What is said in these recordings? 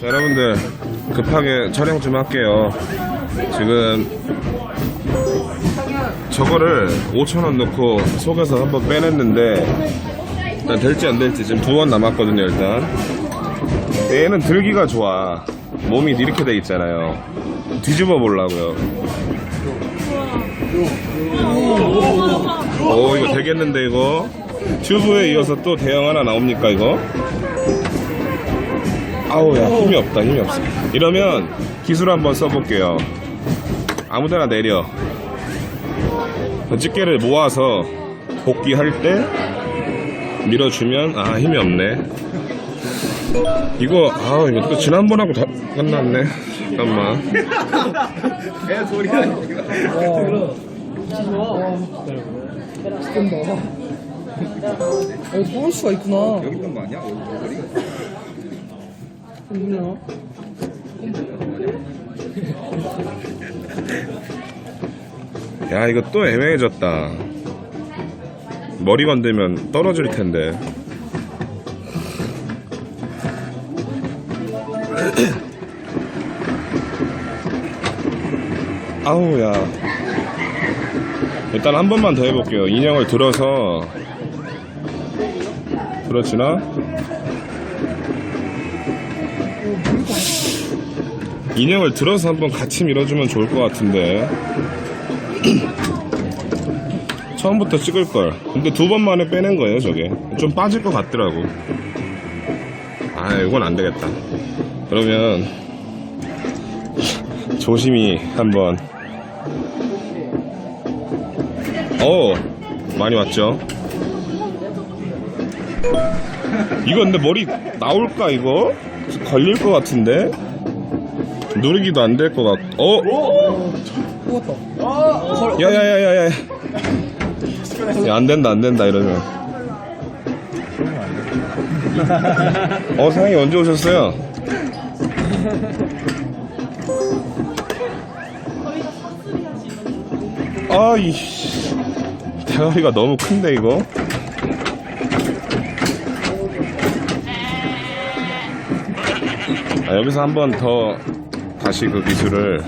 자, 여러분들 급하게 촬영 좀 할게요. 지금 저거를 5,000원 넣고 속에서 한번 빼냈는데 일단 될지 안 될지 지금 두 번 남았거든요 일단. 얘는 들기가 좋아. 몸이 이렇게 돼 있잖아요. 뒤집어 보려고요 오 이거 되겠는데 이거? 튜브에 이어서 또 대형 하나 나옵니까 이거? 아우 야 힘이 없다 힘이 없어. 이러면 기술 한번 써볼게요. 아무데나 내려. 집게를 모아서 복귀할 때 밀어주면 아 힘이 없네. 이거 아 이거 또 지난번하고 다 끝났네 잠깐만 어, 뽑을 수가 있구나. 여기 거 아니야? 뭐냐? 야 이거 또 애매해졌다 머리 건들면 떨어질 텐데 아우야 일단 한 번만 더 해볼게요 인형을 들어서 들어지나? 인형을 들어서 한번 같이 밀어주면 좋을 것 같은데 처음부터 찍을 걸. 근데 두 번 만에 빼낸 거예요, 저게. 좀 빠질 것 같더라고. 아, 이건 안 되겠다. 그러면 조심히 한번. 어, 많이 왔죠. 이거 근데 머리 나올까 이거? 걸릴 것 같은데? 누르기도 안 될 것 같. 어? 야야야야야. 야, 안 된다, 안 된다, 이러면. 어, 사장님 언제 오셨어요? 아, 이, 대가리가 너무 큰데, 이거? 아, 여기서 한 번 더 다시 그 기술을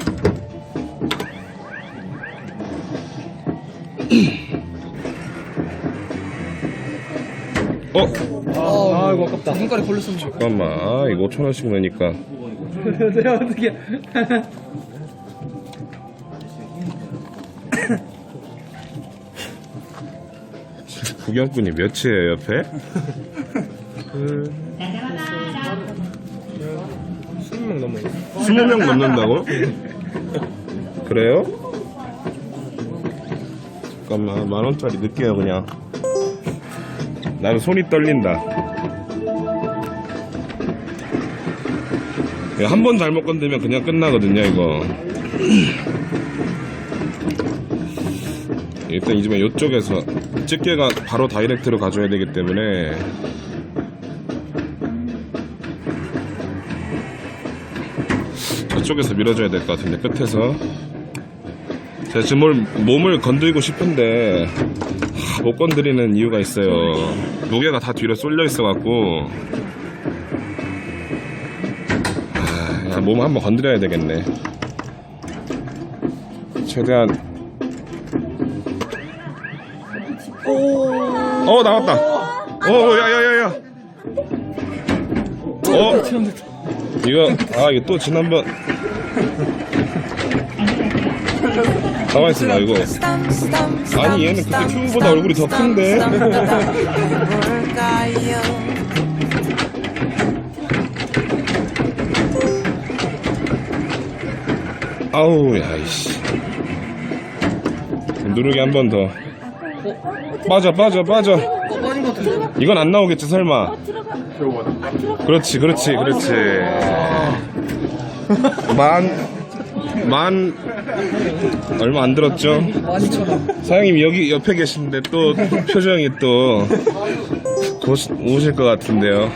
어? 아, 이거 아깝다. 눈깔이 걸렸으면 좋 잠깐만 아 이거 5천원씩 내니까 내가 어떻게. 구경꾼이 몇이에요 옆에? 스무 명 넘어. 20명 넘는다고? 그래요? 잠깐만 만원짜리 넣을게요 그냥 나는 손이 떨린다 한 번 잘못 건들면 그냥 끝나거든요 이거 일단 이지만 이쪽에서 집게가 바로 다이렉트로 가져야 되기 때문에. 저쪽에서 밀어줘야 될 것 같은데 끝에서. 제가 지금 뭘, 몸을 건들고 싶은데 하, 못 건드리는 이유가 있어요. 무게가 다 뒤로 쏠려 있어 갖고. 아, 야, 몸 한번 건드려야 되겠네. 최대한 어 나왔다. 어 야야야야. 어? 이거 아 이거 또 지난번. 가만 있어봐 이거. 아니 얘는 그때 튜브보다 얼굴이 더 큰데. 아우 야이씨. 누르기 한 번 더 빠져 빠져 어, 빠진. 이건 안 나오겠지 설마 그렇지 그렇지 그렇지 만 만 얼마 안 들었죠. 사장님 여기 옆에 계신데 또 표정이 또곧 오실 것 같은데요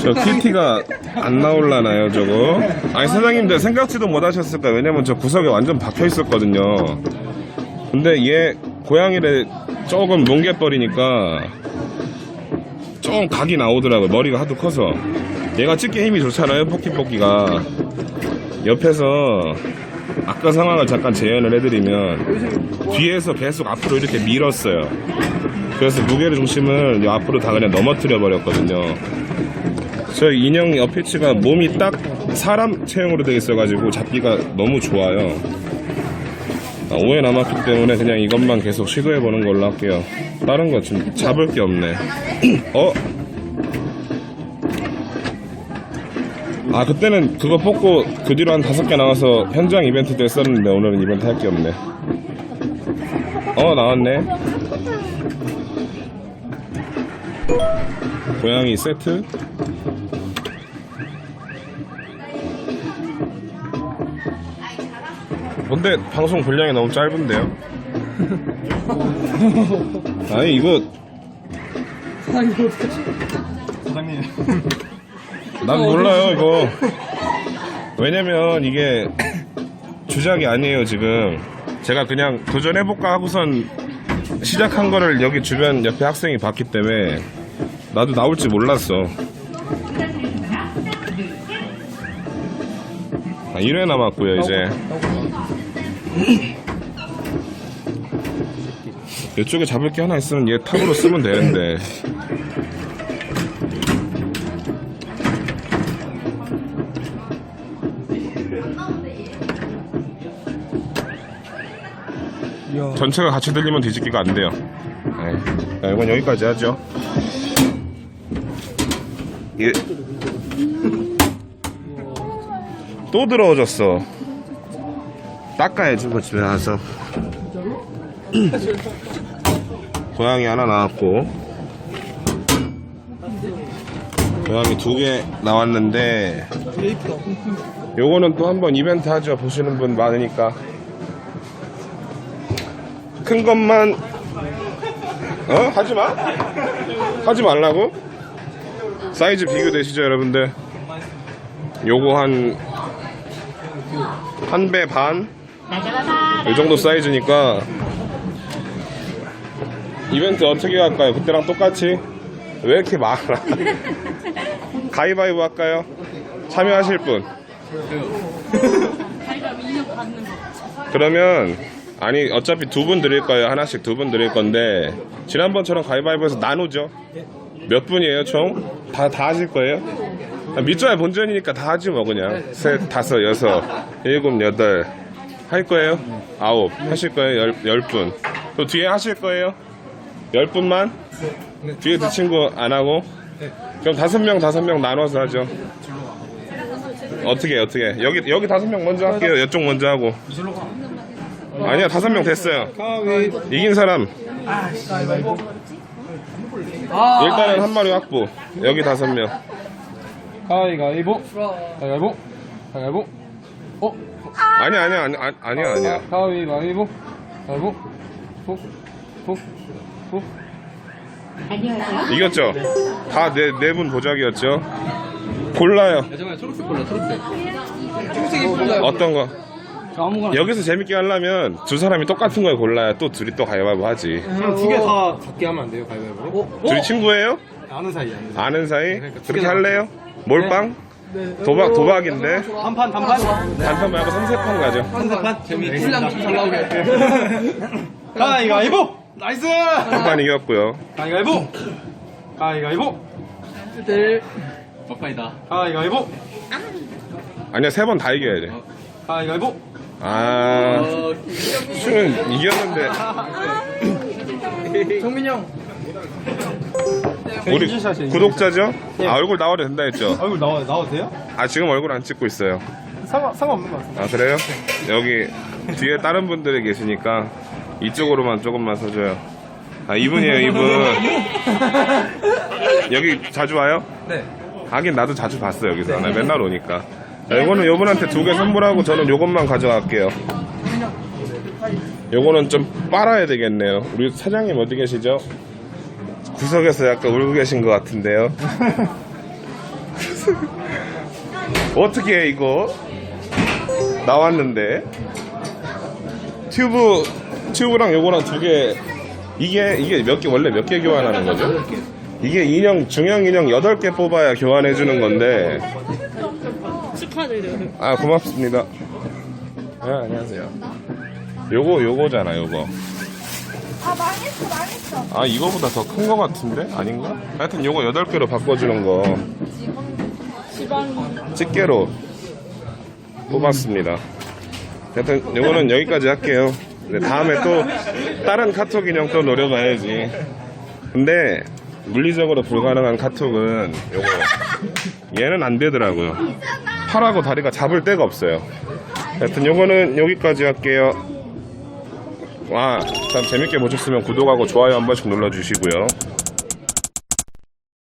저 키티가 안 나올라나요, 저거? 아니, 사장님들 생각지도 못 하셨을 거예요. 왜냐면 저 구석에 완전 박혀 있었거든요. 근데 얘 고양이를 조금 뭉개버리니까 조금 각이 나오더라고요. 머리가 하도 커서. 얘가 찢기 힘이 좋잖아요, 포키포키가. 옆에서 아까 상황을 잠깐 재현을 해드리면 뒤에서 계속 앞으로 이렇게 밀었어요. 그래서 무게를 중심을 이 앞으로 다 그냥 넘어뜨려 버렸거든요. 저 인형 어피치가 몸이 딱 사람 체형으로 되어 있어가지고 잡기가 너무 좋아요. 아, 오해 남았기 때문에 그냥 이것만 계속 시도해보는 걸로 할게요. 다른 거좀 잡을 게 없네. 어? 아, 그때는 그거 뽑고 그 뒤로 한 다섯 개 나와서 현장 이벤트 때 썼는데 오늘은 이벤트 할 게 없네. 어, 나왔네. 고양이 세트. 근데 방송 분량이 너무 짧은데요? 아니 이거 아 이거 어떡하지? 사장님. 난 몰라요 이거 왜냐면 이게 주작이 아니에요 지금 제가 그냥 도전해볼까 하고선 시작한 거를 여기 주변 옆에 학생이 봤기 때문에 나도 나올지 몰랐어 아 1회 남았고요 이제 이쪽에 잡을 게 하나 있으면 얘 탑으로 쓰면 되는데. 전체가 같이 들리면 뒤집기가 안 돼요. 네. 자, 이건 여기까지 하죠. 예. 또 들어오졌어. 닦아야지, 뭐, 집에 가서. 고양이 하나 나왔고. 고양이 두 개 나왔는데. 요거는 또 한번 이벤트 하죠. 보시는 분 많으니까. 큰 것만 어? 하지 마. 하지 말라고? 사이즈 비교되시죠, 여러분들? 요거 한 한 배 반? 이 정도 사이즈니까 이벤트 어떻게 할까요? 그때랑 똑같이? 왜 이렇게 많아? 가위바위보 할까요? 참여하실 분? 그러면 아니 어차피 두 분 드릴 거예요 하나씩 두 분 드릴 건데 지난번처럼 가위바위보해서 나누죠 몇 분이에요 총? 다, 다 하실 거예요? 아, 밑줄에 본전이니까 다 하지 뭐 그냥 셋, 다섯, 여섯, 일곱, 여덟 할 거예요? 아홉 하실 거예요? 열, 열 분. 또 뒤에 하실 거예요? 열 분만? 뒤에 두 친구 안 하고? 그럼 다섯 명 다섯 명 나눠서 하죠 어떻게 어떻게 여기 여기 다섯 명 먼저 할게요 이쪽 먼저 하고 아니야 다섯 명 됐어요 가위. 이긴 사람 아. 일단은 한 마리 확보 여기 다섯 명 가위가위보. 가위가위보. 가위가위보. 어? 아니야 아니야 아니, 아니, 아니야 아니야 가위가위보. 가위보. 보. 보. 보. 이겼죠 다 네 네분 보작이었죠 골라요 잠깐만 초록색 골라 초록색. 초록색이 골라요. 어떤 거 아무거나. 여기서 재밌게 하려면 두 사람이 똑같은 걸 골라야 또 둘이 또 가위바위보 하지 그럼 두개다 같게 하면 안 돼요, 가위바위보로? 어? 둘이 친구예요? 아는 사이, 아는 사이. 아는 사이? 그러니까 두 그렇게 개 할래요? 몰빵? 네. 도박, 도박인데 단판, 단판? 단판 말고 삼세판 가죠 단판? 재미. 분량 좀잘 나오게. 가위바위보! 나이스! 한판 이겼고요 가위바위보! 가위바위보! 1대1. 막판이다. 가위바위보! 아니야 세 번 다 이겨야 돼 가위바위보! 아, 수는 이겼는데 정민이 형. 우리 인증샷이에요, 구독자죠? 아 얼굴 나와도 된다 했죠? 얼굴 나와, 나와도 돼요? 아 지금 얼굴 안 찍고 있어요. 상관, 상관없는 것 같습니다. 아 그래요? 여기 뒤에 다른 분들이 계시니까 이쪽으로만 조금만 서줘요. 아 이분이에요 이분. 여기 자주 와요? 네. 하긴 나도 자주 봤어 여기서. 나 맨날 오니까. 자, 요거는 요분한테 두 개 선물하고 저는 요것만 가져갈게요. 요거는 좀 빨아야 되겠네요. 우리 사장님 어디 계시죠? 구석에서 약간 울고 계신 것 같은데요. 어떻게 해 이거 나왔는데 튜브 튜브랑 요거랑 두 개 이게 이게 몇 개 원래 몇 개 교환하는 거죠? 이게 인형 중형 인형 8개 뽑아야 교환해 주는 건데 축하드려요. 아 고맙습니다. 네, 안녕하세요. 요거 요거잖아 요거. 아 망했어 망했어 아 이거보다 더 큰 거 같은데 아닌가? 하여튼 요거 8개로 바꿔주는 거 지방 집게로 뽑았습니다. 하여튼 요거는 여기까지 할게요. 네, 다음에 또 다른 카톡 인형 또 노려봐야지. 근데 물리적으로 불가능한 카톡은 요거 얘는 안 되더라고요. 팔하고 다리가 잡을 데가 없어요. 하여튼 요거는 여기까지 할게요. 와, 참 재밌게 보셨으면 구독하고 좋아요 한 번씩 눌러주시고요.